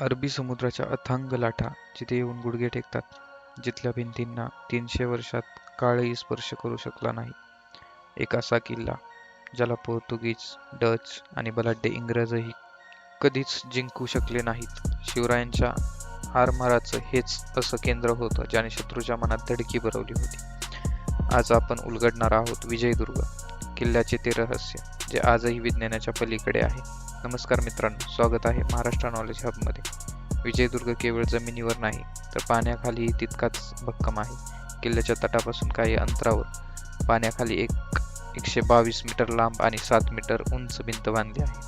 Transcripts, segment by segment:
अरबी समुद्राच्या अथांग लाटा जिथे येऊन गुडघे टेकतात, जिथल्या भिंतींना तीनशे वर्षात काळही स्पर्श करू शकला नाही. एक असा किल्ला ज्याला पोर्तुगीज, डच आणि बलाढ्य इंग्रजही कधीच जिंकू शकले नाहीत. शिवरायांच्या हारमाराचं हेच असं केंद्र होतं ज्याने शत्रूच्या मनात धडकी भरवली होती. आज आपण उलगडणार आहोत विजयदुर्ग किल्ल्याचे ते रहस्य, जे आजही विज्ञानाच्या पलीकडे आहे. नमस्कार मित्रांनो, स्वागत आहे महाराष्ट्र नॉलेज हबमध्ये. विजयदुर्ग केवळ जमिनीवर नाही, तर पाण्याखालीही तितकाच भक्कम आहे. किल्ल्याच्या तटापासून काही अंतरावर पाण्याखाली एक एकशे बावीस मीटर लांब आणि सात मीटर उंच भिंत बांधली आहे.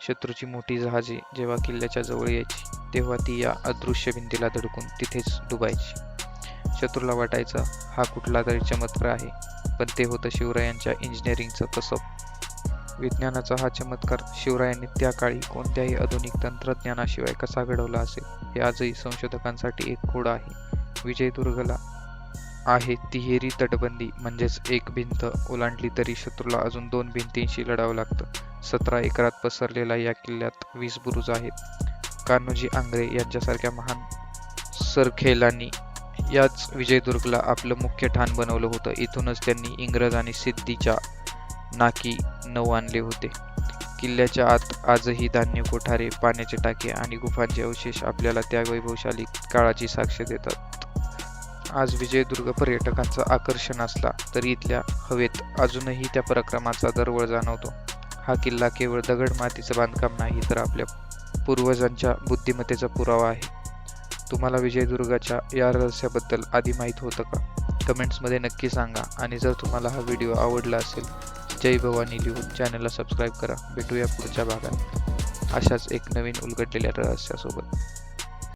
शत्रूची मोठी जहाजे जेव्हा किल्ल्याच्या जवळ यायची, तेव्हा ती या अदृश्य भिंतीला धडकून तिथेच डुबायची. शत्रूला वाटायचं हा कुठला तरी चमत्कार आहे, पण ते होतं शिवरायांच्या इंजिनिअरिंगचं कसब. विज्ञानाचा हा चमत्कार शिवरायांनी त्या काळी कोणत्याही आधुनिक तंत्रज्ञानाशिवाय कसा घडवला असेल, हे आजही संशोधकांसाठी एक खोड आहे. विजयदुर्गला आहे तिहेरी तटबंदी म्हणजेच एक भिंत ओलांडली तरी शत्रूला अजून दोन भिंतींशी लढावं लागतं. सतरा एकरात पसरलेला या किल्ल्यात वीस बुरुज आहेत. कान्होजी आंग्रे यांच्यासारख्या महान सरखेलांनी याच विजयदुर्गला आपलं मुख्य ठाण बनवलं होतं. इथूनच त्यांनी इंग्रज आणि सिद्धीच्या नाकी नऊ आणले होते. किल्ल्याच्या आत आजही धान्य कोठारे, पाण्याचे टाके आणि गुफांचे अवशेष आपल्याला त्या वैभवशाली काळाची साक्ष देतात. आज विजयदुर्ग पर्यटकांचं आकर्षण असला तरी इथल्या हवेत अजूनही त्या पराक्रमाचा दरवळ जाणवतो. हा किल्ला केवळ दगड-मातीचं बांधकाम नाही, तर आपल्या पूर्वजांच्या बुद्धिमत्तेचा पुरावा आहे. तुम्हाला विजयदुर्गाच्या या रहस्याबद्दल आधी माहीत होतं का? कमेंट्समध्ये नक्की सांगा आणि जर तुम्हाला हा व्हिडिओ आवडला असेल, जय भवानी लिहून चॅनलला सबस्क्राईब करा. भेटूया पुढच्या भागात अशाच एक नवीन उलगडलेल्या रहस्यासोबत.